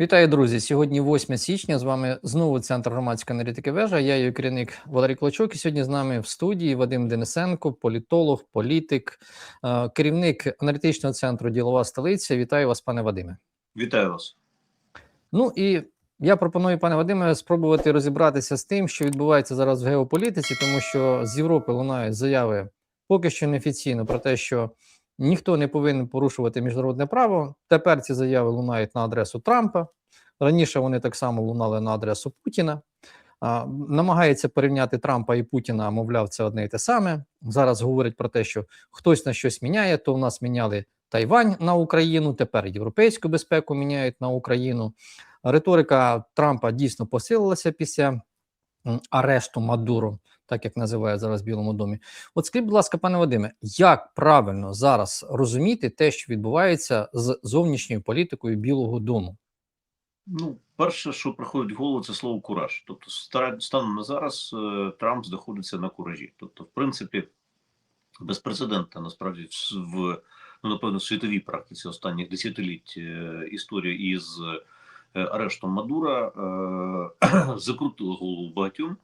Вітаю, друзі! Сьогодні 8 січня. З вами знову центр громадської аналітики вежа. Я її керівник Валерій Клочок. І сьогодні з нами в студії Вадим Денисенко, політолог, політик, е, керівник аналітичного центру Ділова столиця. Вітаю вас, пане Вадиме. Вітаю вас. Ну і я пропоную, пане Вадиме, спробувати розібратися з тим, що відбувається зараз в геополітиці, тому що з Європи лунають заяви поки що неофіційно про те, що ніхто не повинен порушувати міжнародне право. Тепер ці заяви лунають на адресу Трампа. Раніше вони так само лунали на адресу Путіна. А, намагається порівняти Трампа і Путіна, мовляв, це одне і те саме. Зараз говорять про те, що хтось на щось міняє, то в нас міняли Тайвань на Україну, тепер європейську безпеку міняють на Україну. Риторика Трампа дійсно посилилася після арешту Мадуро, так як називають зараз в Білому домі. От скажіть, будь ласка, пане Вадиме, як правильно зараз розуміти те, що відбувається з зовнішньою політикою Білого Дому? Ну, перше, що приходить в голову, це слово кураж. Тобто, станом на зараз е, Трамп знаходиться на куражі. Тобто, в принципі, безпрецедентна насправді в, ну, напевно, світовій практиці останніх десятиліть е, історія із арештом Мадура е, закрутила голову багатьом.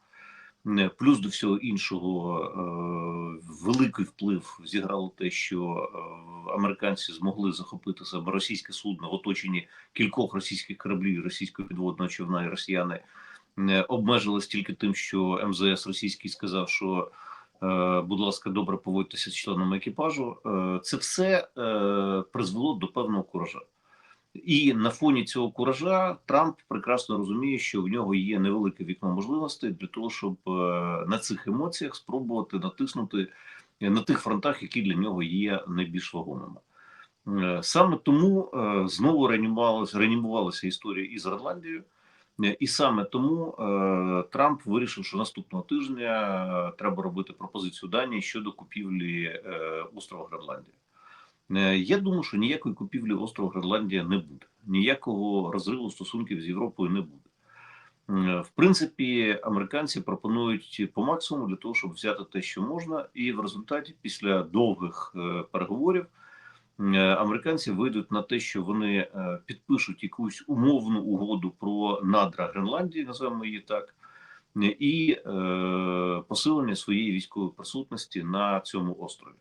Е, Плюс до всього іншого е, великий вплив зіграло те, що е, американці змогли захопити себе російське судно в оточенні кількох російських кораблів, російського підводного човна, і росіяни е, обмежились тільки тим, що МЗС російський сказав, що е, будь ласка, добре поводьтеся з членами екіпажу. Е, Це все е, призвело до певного куража. І на фоні цього куража Трамп прекрасно розуміє, що в нього є невелике вікно можливостей для того, щоб е, на цих емоціях спробувати натиснути на тих фронтах, які для нього є найбільш вагомими. Е, Саме тому е, знову реанімувалася, реанімувалася історія із Гренландією, Е, і саме тому е, Трамп вирішив, що наступного тижня е, треба робити пропозицію Данії щодо купівлі е, острова Гренландія. Е, Я думаю, що ніякої купівлі острова Гренландія не буде, ніякого розриву стосунків з Європою не буде. Е, В принципі, американці пропонують по максимуму для того, щоб взяти те, що можна, і в результаті, після довгих е, переговорів, американці вийдуть на те, що вони підпишуть якусь умовну угоду про надра Гренландії, називаємо її так, і посилення своєї військової присутності на цьому острові.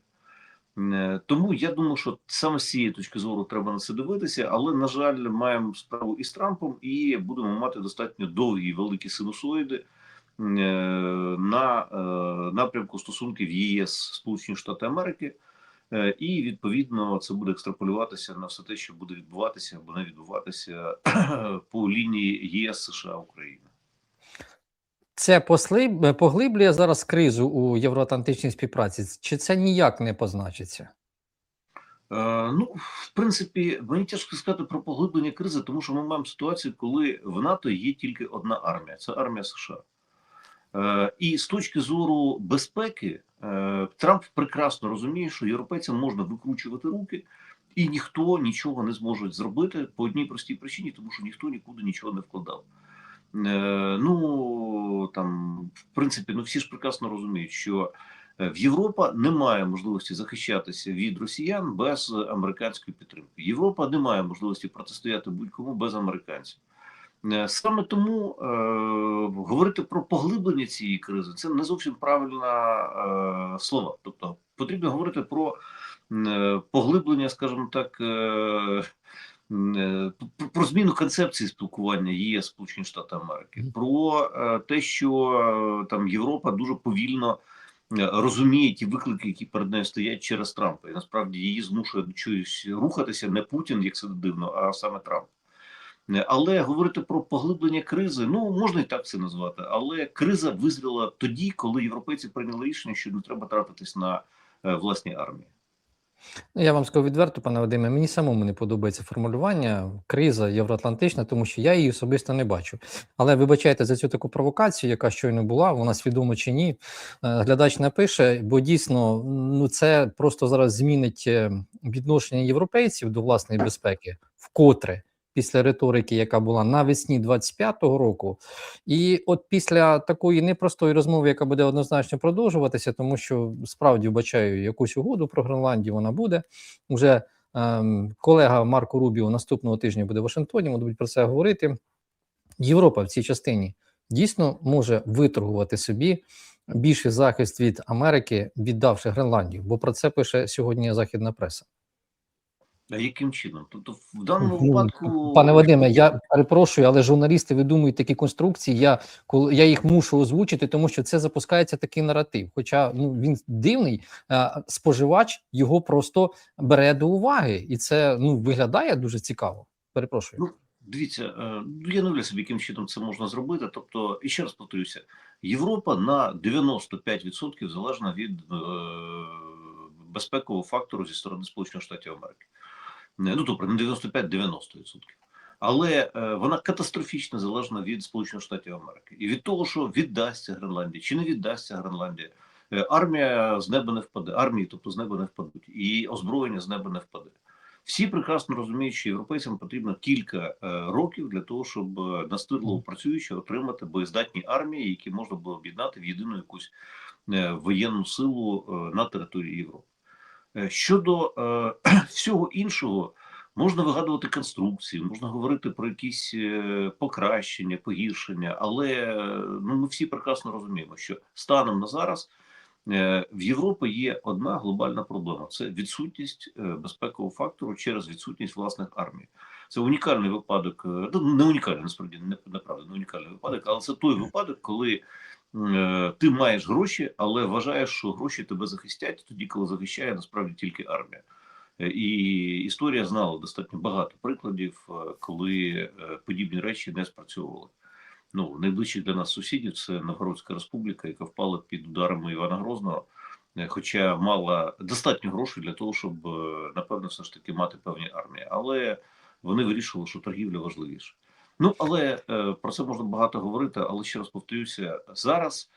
Е, Тому я думаю, що саме з цієї точки зору треба на це дивитися, але на жаль, маємо справу із Трампом, і будемо мати достатньо довгі великі синусоїди е, на е, напрямку стосунків ЄС Сполучені Штати Америки, і відповідно це буде екстраполюватися на все те, що буде відбуватися або не відбуватися по лінії ЄС США Україна. Це поглиблює зараз кризу у євроатлантичній співпраці, чи це ніяк не позначиться? Е, Ну, в принципі, мені тяжко сказати про поглиблення кризи, тому що ми маємо ситуацію, коли в НАТО є тільки одна армія це армія США. Е, І з точки зору безпеки, е, Трамп прекрасно розуміє, що європейцям можна викручувати руки, і ніхто нічого не зможе зробити по одній простій причині, тому що ніхто нікуди нічого не вкладав. Е, Ну там, в принципі, ну всі ж прекрасно розуміють, що е, в Європа немає можливості захищатися від росіян без американської підтримки. Європа не має можливості протистояти будь-кому без американців. Е, Саме тому е, говорити про поглиблення цієї кризи це не зовсім правильна е, слова. Тобто потрібно говорити про е, поглиблення, скажімо так, е, про- про зміну концепції спілкування ЄС Сполучені Штати Америки, про е, те, що е, там Європа дуже повільно е, розуміє ті виклики, які перед нею стоять через Трампа, і насправді її змушує до чогось рухатися не Путін, як це дивно, а саме Трамп. Е, Але говорити про поглиблення кризи, ну можна і так це назвати, але криза визріла тоді, коли європейці прийняли рішення, що не треба тратитись на е, власні армії. Ну, Я вам скажу відверто, пане Вадиме, мені самому не подобається формулювання криза євроатлантична, тому що я її особисто не бачу. Але вибачайте за цю таку провокацію, яка щойно була, вона свідомо чи ні. Е, Глядач напише, бо дійсно ну це просто зараз змінить е, відношення європейців до власної безпеки вкотре. Після риторики, яка була навесні 25-го року, і от після такої непростої розмови, яка буде однозначно продовжуватися, тому що справді вбачаю якусь угоду про Гренландію, вона буде. Уже ем, колега Марко Рубіо наступного тижня буде в Вашингтоні. Ми будуть про це говорити. Європа в цій частині дійсно може виторгувати собі більший захист від Америки, віддавши Гренландію, бо про це пише сьогодні західна преса. А яким чином? Тобто, в даному Ну, випадку, Пане Вадиме, я перепрошую, але журналісти видумують такі конструкції. Я коли я їх мушу озвучити, тому що це запускається такий наратив. Хоча ну він дивний, споживач його просто бере до уваги, і це ну виглядає дуже цікаво. Перепрошую. Ну, Дивіться, е, ну, я не уявляю собі, яким чином це можна зробити. Тобто, і ще раз повторюся, Європа на 95% залежна від е, безпекового фактору зі сторони Сполучених Штатів Америки. Ну, добре, не 95-90%. Але е, вона катастрофічно залежна від Сполучених Штатів Америки. І від того, що віддасться Гренландія чи не віддасться Гренландія, е, армія з неба не впаде, армії, тобто з неба не впадуть, і озброєння з неба не впаде. Всі прекрасно розуміють, що європейцям потрібно кілька е, років для того, щоб е, настирливо працюючи отримати боєздатні армії, які можна було об'єднати в єдину якусь е, воєнну силу е, на території Європи. Е, Щодо е, всього іншого, можна вигадувати конструкції, можна говорити про якісь е, покращення, погіршення, але ну, ми всі прекрасно розуміємо, що станом на зараз. Е, В Європі є одна глобальна проблема: це відсутність безпекового фактору через відсутність власних армій. Це унікальний випадок, ну не унікальний, насправді не неправда, не унікальний випадок, але це той випадок, коли ти маєш гроші, але вважаєш, що гроші тебе захистять тоді, коли захищає насправді тільки армія. Е, І історія знала достатньо багато прикладів, е, коли е, подібні речі не спрацьовували ну, найближчих для нас сусідів це Новгородська республіка, яка впала під ударами Івана Грозного, е, хоча мала достатньо грошей для того, щоб е, напевно все ж таки мати певні армії. Але вони вирішили, що торгівля важливіша. Ну але е, про це можна багато говорити. Але ще раз повторюся, зараз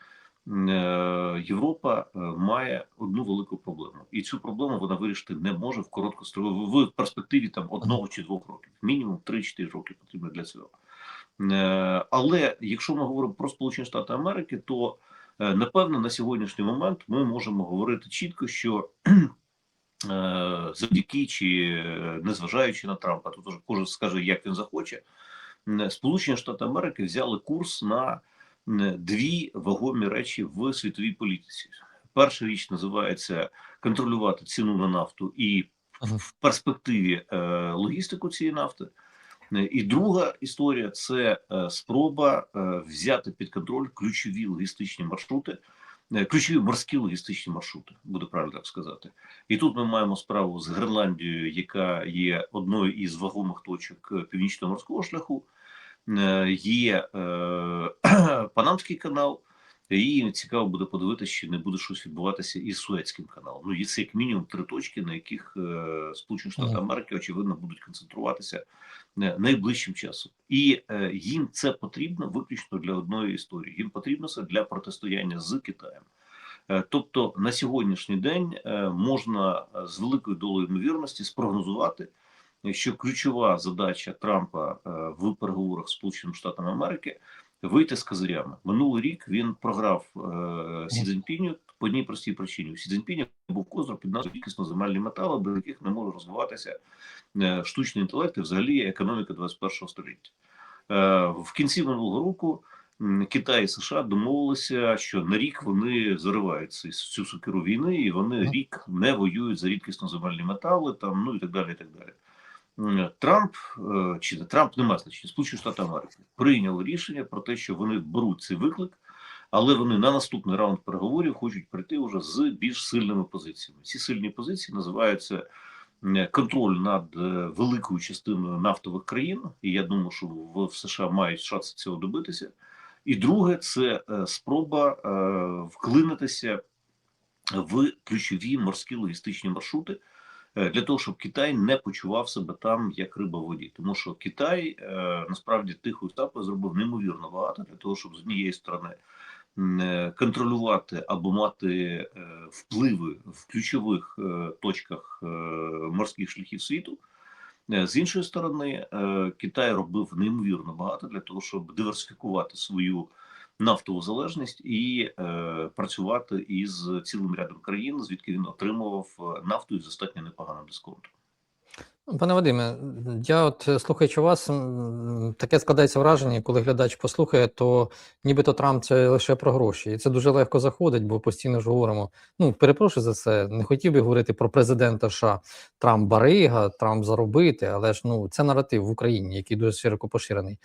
е, Європа е, має одну велику проблему, і цю проблему вона вирішити не може в короткостроковій в перспективі там одного чи двох років. Мінімум 3-4 роки потрібно для цього. Але якщо ми говоримо про Сполучені Штати Америки, то напевно на сьогоднішній момент ми можемо говорити чітко, що завдяки чи незважаючи на Трампа, тут кожен скаже, як він захоче, Сполучені Штати Америки взяли курс на дві вагомі речі в світовій політиці. Перша річ називається контролювати ціну на нафту і в перспективі е, логістику цієї нафти. І друга історія це спроба взяти під контроль ключові логістичні маршрути, ключові морські логістичні маршрути, буде правильно так сказати. І тут ми маємо справу з Гренландією, яка є одною із вагомих точок е, північного морського шляху. Е, Є е, Панамський канал. І цікаво буде подивитися, чи не буде щось відбуватися із Суецьким каналом. Ну, є це як мінімум три точки, на яких е, Сполучені Штати. Америки очевидно будуть концентруватися найближчим часом, і е, їм це потрібно виключно для одної історії. Їм потрібно це для протистояння з Китаєм. Тобто на сьогоднішній день можна з великою долею ймовірності спрогнозувати, що ключова задача Трампа е, в переговорах з Сполученими Штатами Америки вийти з козирями. Минулий рік він програв е, Сі Цзіньпіню по одній простій причині. У Сі Цзіньпіня був козир під назвою кисноземельні метали, без яких не може розвиватися е, штучний інтелект і взагалі економіка 21 століття. Е, В кінці минулого року Китай і США домовилися, що на рік вони заривають цю- цю сукеру війни, і вони рік не воюють за рідкісноземельні метали, там ну і так далі. І так далі. Трамп е, чи не Трамп немає значення, Сполучені Штати Америки прийняли рішення про те, що вони беруть цей виклик, але вони на наступний раунд переговорів хочуть прийти вже з більш сильними позиціями. Ці сильні позиції називаються контроль над е, великою частиною нафтових країн, і я думаю, що в США мають шанси цього добитися. І друге, це е, спроба вклинитися в ключові морські логістичні маршрути для того, щоб Китай не почував себе там як риба в воді, тому що Китай е, насправді тихою етапою зробив неймовірно багато для того, щоб з однієї сторони е, контролювати або мати е, впливи в ключових е, точках е, морських шляхів світу. Е, З іншої сторони, е, Китай робив неймовірно багато для того, щоб диверсифікувати свою нафтову залежність і е, працювати із цілим рядом країн, звідки він отримував е, нафту із достатньо непоганим дисконтом. Пане Вадиме, я от е, слухаючи вас, таке складається враження, коли глядач послухає, то нібито Трамп це лише про гроші. І це дуже легко заходить, бо постійно ж говоримо. Ну, перепрошую за це. Не хотів би говорити про президента США Трамп барига, Трамп заробити, але ж ну це наратив в Україні, який дуже широко поширений.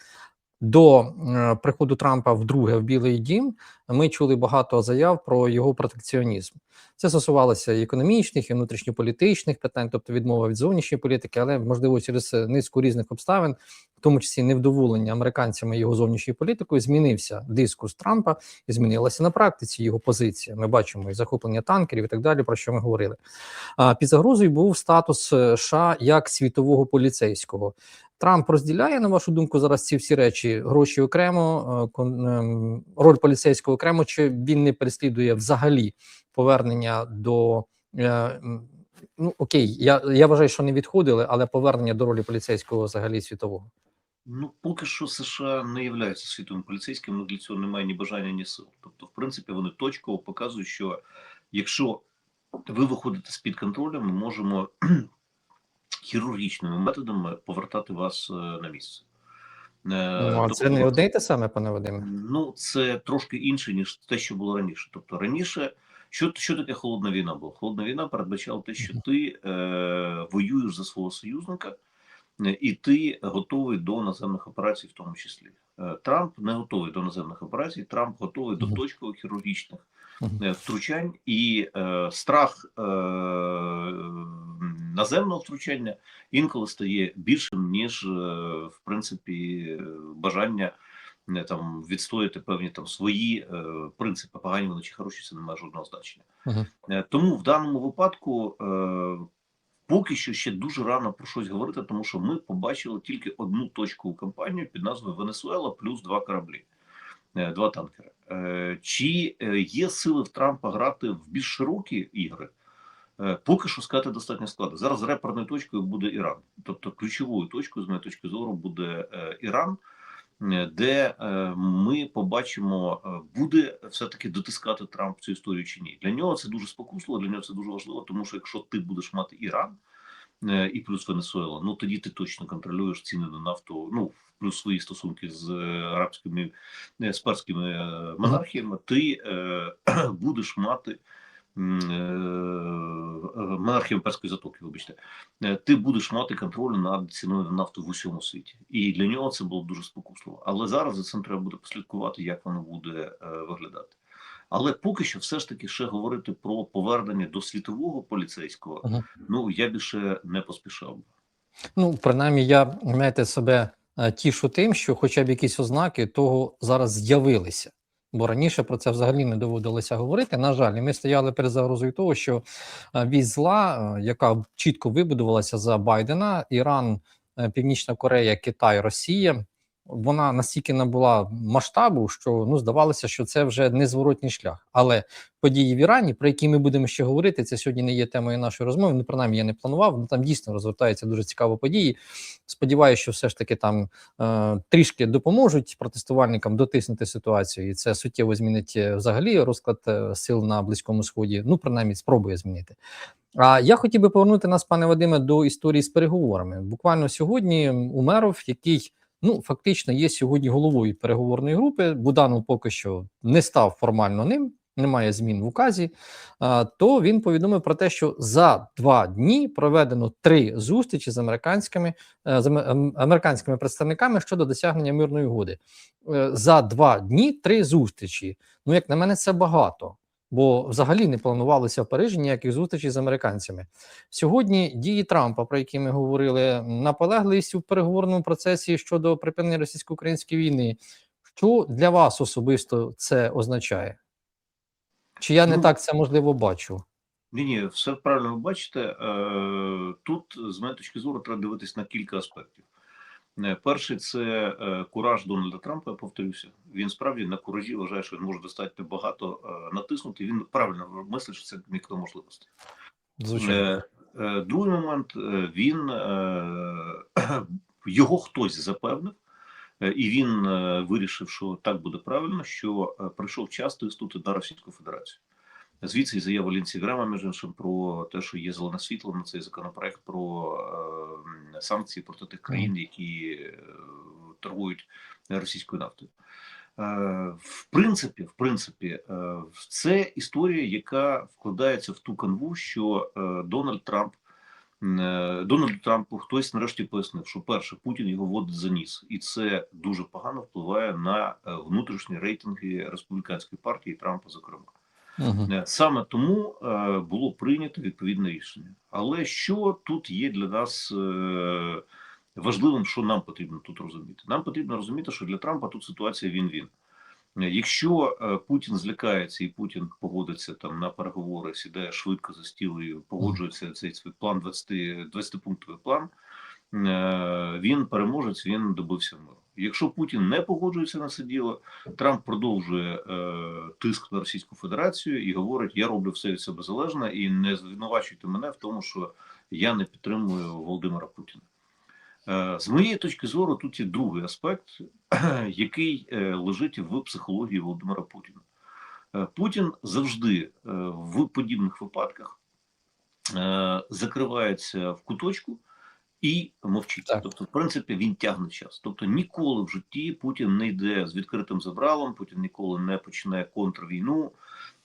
До е, приходу Трампа вдруге в Білий Дім ми чули багато заяв про його протекціонізм. Це стосувалося і економічних, і внутрішньополітичних питань, тобто відмова від зовнішньої політики, але можливо через е, низку різних обставин, в тому числі невдоволення американцями його зовнішньою політикою, змінився дискурс Трампа і змінилася на практиці його позиція. Ми бачимо і захоплення танкерів і так далі, про що ми говорили. А під загрозою був статус е, США як світового поліцейського. Трамп розділяє, на вашу думку, зараз ці всі речі: гроші окремо, е, ем, роль поліцейського окремо, чи він не переслідує взагалі повернення до. е, Ну окей, я, я вважаю, що не відходили, але повернення до ролі поліцейського взагалі світового. Ну, поки що США не являються світовим поліцейським, ну для цього немає ні бажання, ні сил. Тобто, в принципі, вони точково показують, що якщо ви виходите з-під контролю, ми можемо хірургічними методами повертати вас е, на місце. Е, Ну, а тобто, це не одне й те саме, пане Вадиме. Ну, це трошки інше, ніж те, що було раніше. Тобто раніше, що, що таке холодна війна була? Холодна війна передбачала те, що ти е, воюєш за свого союзника, е, і ти готовий до наземних операцій, в тому числі. Е, Трамп не готовий до наземних операцій, Трамп готовий до точкових хірургічних втручань, і е, страх е, наземного втручання інколи стає більшим, ніж е, в принципі е, бажання не там відстояти певні там свої е, принципи. Погані вони чи хороші, це не має жодного значення. Мгм. Е, тому в даному випадку. Е, Поки що ще дуже рано про щось говорити, тому що ми побачили тільки одну точкову кампанію під назвою Венесуела плюс два кораблі, е, два танкери. Е, Чи е, є сили в Трампа грати в більш широкі ігри? Е, Поки що сказати достатньо складно. Зараз реперною точкою буде Іран. Тобто ключовою точкою, з моєї точки зору, буде е, Іран, е, де ми побачимо, буде все-таки дотискати Трамп цю історію чи ні. Для нього це дуже спокусливо, для нього це дуже важливо, тому що якщо ти будеш мати Іран і плюс Венесуела, ну тоді ти точно контролюєш ціни на нафту, ну плюс свої стосунки з арабськими з перськими монархіями, ти будеш мати е, е, перської затоки, вибачте, е, ти будеш мати контроль над ціною на нафту в усьому світі, і для нього це було дуже спокусливо. Але зараз за цим треба буде послідкувати, як воно буде виглядати. Але поки що, все ж таки, ще говорити про повернення до світового поліцейського, ну я більше не поспішав. Ну, принаймні, я знаєте, себе тішу тим, що хоча б якісь ознаки того зараз з'явилися. Бо раніше про це взагалі не доводилося говорити. На жаль, ми стояли перед загрозою того, що е, вісь зла, е, яка чітко вибудувалася за Байдена, Іран, е, Північна Корея, Китай, Росія. Вона настільки набула масштабу, що ну здавалося, що це вже незворотній шлях. Але події в Ірані, про які ми будемо ще говорити, це сьогодні не є темою нашої розмови. Ну, принаймні, я не планував. Ну там дійсно розвертаються дуже цікаві події. Сподіваюся, що все ж таки там е, трішки допоможуть протестувальникам дотиснути ситуацію, і це суттєво змінить е, взагалі розклад е, сил на близькому сході. Ну, принаймні, спробує змінити. А я хотів би повернути нас, пане Вадиме, до історії з переговорами. Буквально сьогодні Умеров, який ну фактично є сьогодні головою переговорної групи. Буданов поки що не став формально ним. Немає змін в указі, то він повідомив про те, що за два дні проведено три зустрічі з американськими е, з американськими представниками щодо досягнення мирної угоди. Е, За два дні три зустрічі. Ну, як на мене, це багато, бо взагалі не планувалося в Парижі ніяких зустрічей з американцями. Сьогодні дії Трампа, про які ми говорили, наполегливість у переговорному процесі щодо припинення російсько-української війни. Що для вас особисто це означає? Чи я не Ну, так це можливо бачу? Ні, ні, все правильно ви бачите. Е, Тут, з моєї точки зору, треба дивитись на кілька аспектів. Е, Перший це е, кураж Дональда Трампа. Я повторюся. Він справді на куражі вважає, що він може достатньо багато е, натиснути. Він правильно мислить, що це мікро можливості. Звичайно. Другий момент він його хтось запевнив, і він вирішив, що так буде правильно, що прийшов час тиснути на Російську Федерацію. Звідси і заява Лінсі Грема, між іншим, про те, що є зелене світло на цей законопроект про е, санкції проти тих країн, які е, торгують російською нафтою. Е, в принципі, в принципі, е, це історія, яка вкладається в ту канву, що е, Дональд Трамп е, Дональду Трампу хтось нарешті пояснив, що перше Путін його водить за ніс, і це дуже погано впливає на е, внутрішні рейтинги республіканської партії Трампа, зокрема. Угу. Е, Саме тому е, було прийнято відповідне рішення. Але що тут є для нас е, важливим, що нам потрібно тут розуміти? Нам потрібно розуміти, що для Трампа тут ситуація він-він. Е, Якщо Путін злякається і Путін погодиться там на переговори, сідає швидко за стіл і погоджується цей план 20, 20-пунктовий план, він переможець, він добився миру. Якщо Путін не погоджується на це діло, Трамп продовжує е, тиск на Російську Федерацію і говорить: я роблю все від себе залежне і не звинувачуйте мене в тому, що я не підтримую Володимира Путіна. Е, з моєї точки зору, тут є другий аспект, який е, лежить в психології Володимира Путіна. Е, Путін завжди е, в подібних випадках е, закривається в куточку і мовчить. Так. Тобто, в принципі, він тягне час. Тобто, ніколи в житті Путін не йде з відкритим забралом, Путін ніколи не починає контрвійну.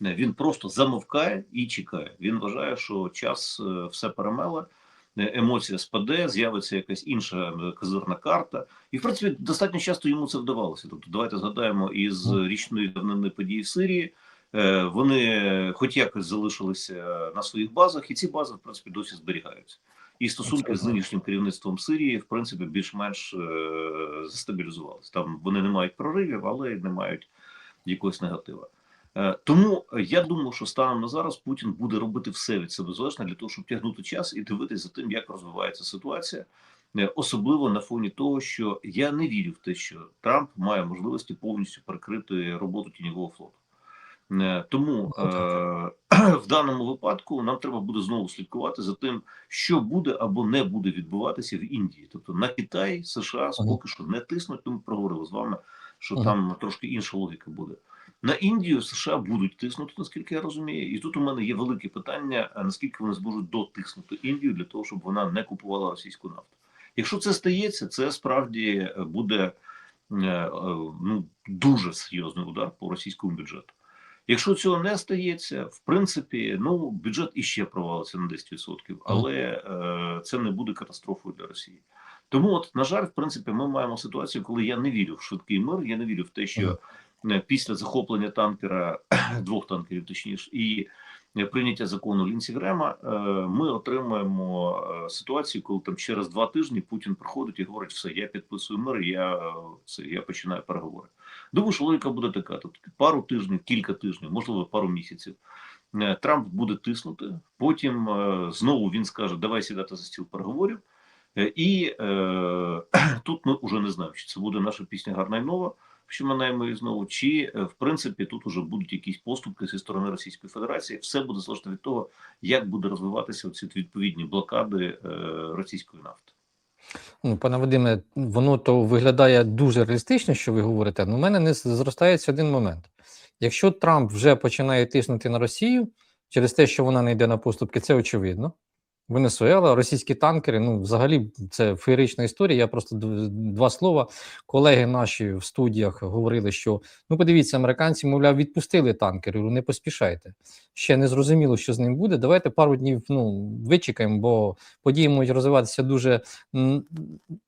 Він просто замовкає і чекає. Він вважає, що час е, все перемеле, е, емоція спаде, з'явиться якась інша е, козирна карта. І в принципі достатньо часто йому це вдавалося. Тобто, давайте згадаємо із річної давнини події в Сирії. Е, Вони хоч якось залишилися на своїх базах, і ці бази в принципі досі зберігаються. І стосунки з нинішнім керівництвом Сирії, в принципі, більш-менш е, застабілізувалися. Там вони не мають проривів, але не мають якогось негатива. Е, Тому я думаю, що станом на зараз Путін буде робити все від себе залежне для того, щоб тягнути час і дивитися за тим, як розвивається ситуація, Е, особливо на фоні того, що я не вірю в те, що Трамп має можливості повністю перекрити роботу тіньового флоту. Е, Тому Ну, е, в даному випадку нам треба буде знову слідкувати за тим, що буде або не буде відбуватися в Індії. Тобто на Китай, США поки що не тиснуть. Тому проговорили з вами, що там трошки інша логіка буде. На Індію США будуть тиснути, наскільки я розумію, і тут у мене є велике питання: наскільки вони зможуть дотиснути Індію для того, щоб вона не купувала російську нафту. Якщо це стається, це справді е, буде ну дуже серйозний удар по російському бюджету. Якщо цього не стається, в принципі, ну бюджет іще провалиться на 10%, але е, це не буде катастрофою для Росії. Тому, от на жаль, в принципі, ми маємо ситуацію, коли я не вірю в швидкий мир. Я не вірю в те, що е, після захоплення танкера двох танкерів, точніше, і е, прийняття закону Лінсі Грема, е, ми отримаємо е, ситуацію, коли там через два тижні Путін приходить і говорить: все, я підписую мир, я це я починаю переговори. Думаю, що логіка буде така: тобто пару тижнів, кілька тижнів, можливо, пару місяців. е, Трамп буде тиснути. Потім е, знову він скаже: Давай сідати за стіл переговорів. Е, І е, тут ми вже не знаємо, чи це буде наша пісня гарна і нова, що минаємо її знову, чи в принципі тут уже будуть якісь поступки зі сторони Російської Федерації. Все буде залежати від того, як буде розвиватися ці відповідні блокади е, російської нафти. Ну, пане Вадиме, воно то виглядає дуже реалістично, що ви говорите. але у мене не зростається один момент. Якщо Трамп вже починає тиснути на Росію через те, що вона не йде на поступки, це очевидно. Венесуела, російські танкери, ну взагалі це феєрична історія. Я просто два слова. Колеги наші в студіях говорили, що ну подивіться, американці, мовляв, відпустили танкери. Не поспішайте. Ще не зрозуміло, що з ним буде. Давайте пару днів ну вичекаємо, бо події можуть розвиватися дуже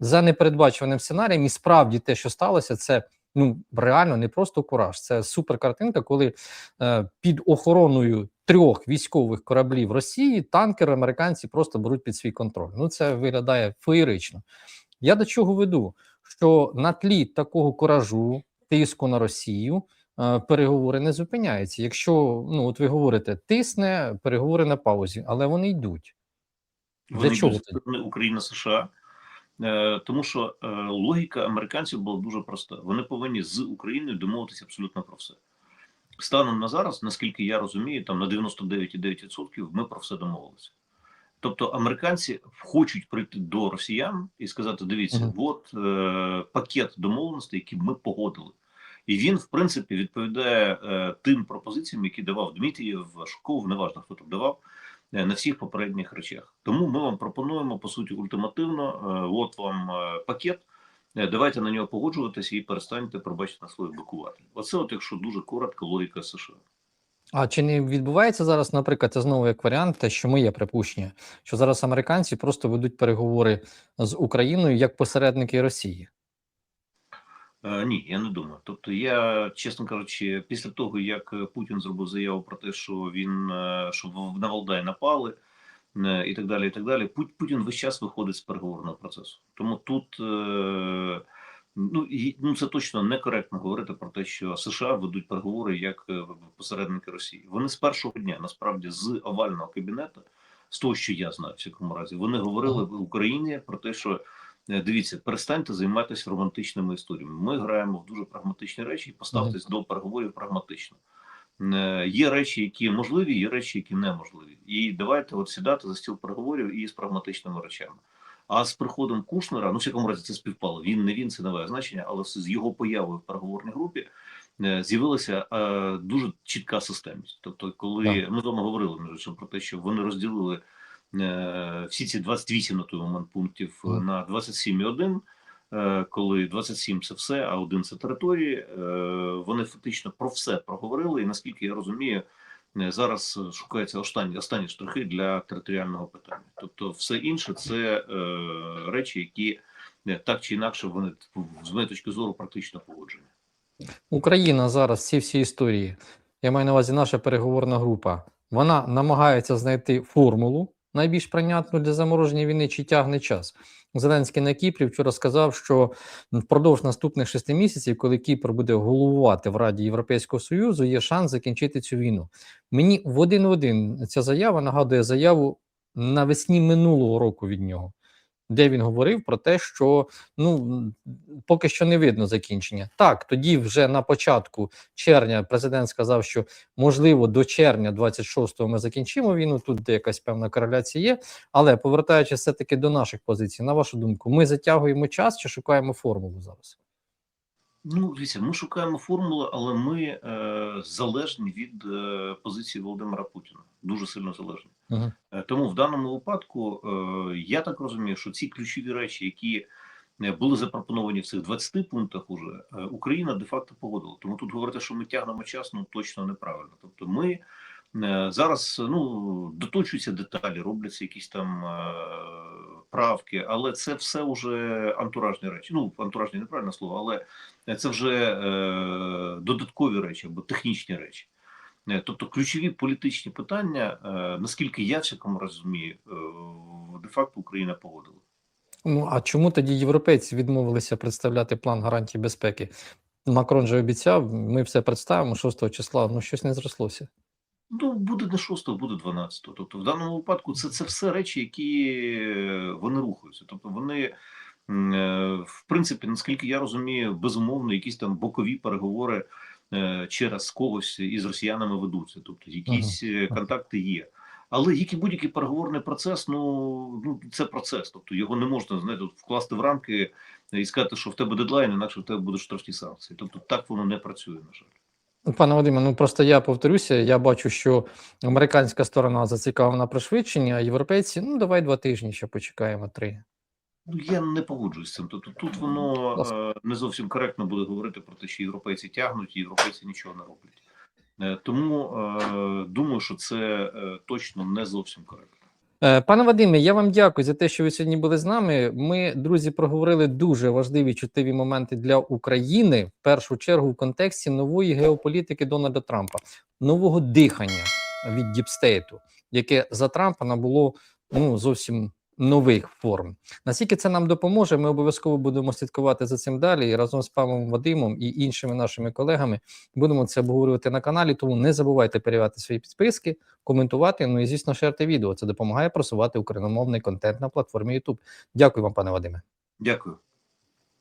за непередбачуваним сценарієм. І справді те, що сталося, це ну реально не просто кураж. Це супер картинка, коли е, під охороною трьох військових кораблів Росії танкери американці просто беруть під свій контроль. Ну це виглядає феєрично. Я до чого веду? Що на тлі такого куражу, тиску на Росію. е, Переговори не зупиняються. Якщо ну от ви говорите, тисне переговори на паузі, але вони йдуть. Для чого йдуть сторони Україна США. Е, Тому що е, логіка американців була дуже проста. Вони повинні з Україною домовитися абсолютно про все. Станом на зараз, наскільки я розумію, там на 99,9% ми про все домовилися. Тобто американці хочуть прийти до росіян і сказати: дивіться, Мгм. от е, пакет домовленостей, які ми погодили. І він, в принципі, відповідає е, тим пропозиціям, які давав Дмитрієв, Шуков, неважно хто там давав е, на всіх попередніх речах. Тому ми вам пропонуємо по суті ультимативно. е, от вам е, пакет. Е, Давайте на нього погоджуватися і перестаньте пробачити на своє бикувати. Оце, от якщо дуже коротко, логіка США. А чи не відбувається зараз, наприклад, це знову як варіант, те, що моє припущення, що зараз американці просто ведуть переговори з Україною як посередники Росії? Е, ні, я не думаю. Тобто, я, чесно кажучи, після того, як Путін зробив заяву про те, що він е, що на Валдай напали і так далі, і так далі, Пут- Путін весь час виходить з переговорного процесу. Тому тут е, ну, і, ну це точно некоректно говорити про те, що США ведуть переговори як е, посередники Росії. Вони з першого дня, насправді, з овального кабінету, з того, що я знаю, в всякому разі, вони говорили в Україні про те, що. Е, Дивіться, перестаньте займатися романтичними історіями. Ми граємо в дуже прагматичні речі і поставтесь до переговорів прагматично. Е, Є речі, які можливі, є речі, які неможливі. І давайте от сідати за стіл переговорів і з прагматичними речами. А з приходом Кушнера, ну в всякому разі, це співпало. Він не він, це не має значення, але з його появою в переговорній групі е, з'явилася е, дуже чітка системність. Тобто, коли Так. ми з вами говорили між іншим про те, що вони розділили е, всі ці 28 на той момент пунктів Мгм. на 27,1, е, коли 27 це все, а один це території. е, Вони фактично про все проговорили. І наскільки я розумію, е, зараз е, шукаються останні останні штрихи для територіального питання. Тобто, все інше це е, речі, які е, так чи інакше вони з моєї точки зору практично погоджені. Україна зараз ці всі історії, я маю на увазі наша переговорна група, вона намагається знайти формулу найбільш прийнятно для замороження війни, чи тягне час. Зеленський на Кіпрі вчора сказав, що впродовж наступних шести місяців, коли Кіпр буде головувати в Раді Європейського Союзу, є шанс закінчити цю війну. Мені в один в один ця заява нагадує заяву навесні минулого року від нього, де він говорив про те, що ну поки що не видно закінчення. Так, тоді вже на початку червня президент сказав, що можливо до червня 26-го ми закінчимо війну. Тут де якась певна кореляція є. Але повертаючись все таки до наших позицій, на вашу думку, ми затягуємо час чи шукаємо формулу зараз? Ну, дивіться, ми шукаємо формулу, але ми е, залежні від е, позиції Володимира Путіна. Дуже сильно залежні. Угу. Е, Тому в даному випадку е, я так розумію, що ці ключові речі, які е, були запропоновані в цих 20 пунктах, уже е, Україна де-факто погодила. Тому тут говорити, що ми тягнемо час, ну точно неправильно. Тобто, ми е, зараз ну доточуються деталі, робляться якісь там е, правки, але це все вже антуражні речі. Ну антуражні неправильне слово, але це вже е, додаткові речі або технічні речі. Е, Тобто ключові політичні питання, е, наскільки я в всякому розумію, е, де-факто Україна погодила. Ну а чому тоді європейці відмовилися представляти план гарантій безпеки? Макрон же обіцяв, ми все представимо 6 числа. Ну щось не зрослося. Ну, буде не 6, буде 12. Тобто, в даному випадку це, це все речі, які е, вони рухаються. Тобто вони, е, в принципі, наскільки я розумію, безумовно, якісь там бокові переговори е, через когось із росіянами ведуться. Тобто, якісь е, контакти є. Але як і будь-який переговорний процес, ну, ну це процес. Тобто його не можна знаєте, вкласти в рамки і сказати, що в тебе дедлайн, інакше в тебе будуть штрафні санкції. Тобто так воно не працює, на жаль. Пане Вадиме, ну просто я повторюся, я бачу, що американська сторона зацікавлена пришвидшення, а європейці, ну давай два тижні ще почекаємо три. Ну, я не погоджуюсь з цим. Тобто тут воно е, не зовсім коректно буде говорити про те, що європейці тягнуть, і європейці нічого не роблять. Е, тому е, думаю, що це точно не зовсім коректно. Пане Вадиме, я вам дякую за те, що ви сьогодні були з нами. Ми, друзі, проговорили дуже важливі чутливі моменти для України в першу чергу в контексті нової геополітики Дональда Трампа, нового дихання від Діпстейту, яке за Трампа набуло ну зовсім нових форм. Наскільки це нам допоможе, ми обов'язково будемо слідкувати за цим далі і разом з паном Вадимом і іншими нашими колегами будемо це обговорювати на каналі. Тому не забувайте перевіряти свої підписки, коментувати. Ну і звісно, шерти відео. Це допомагає просувати україномовний контент на платформі YouTube. Дякую вам, пане Вадиме. Дякую.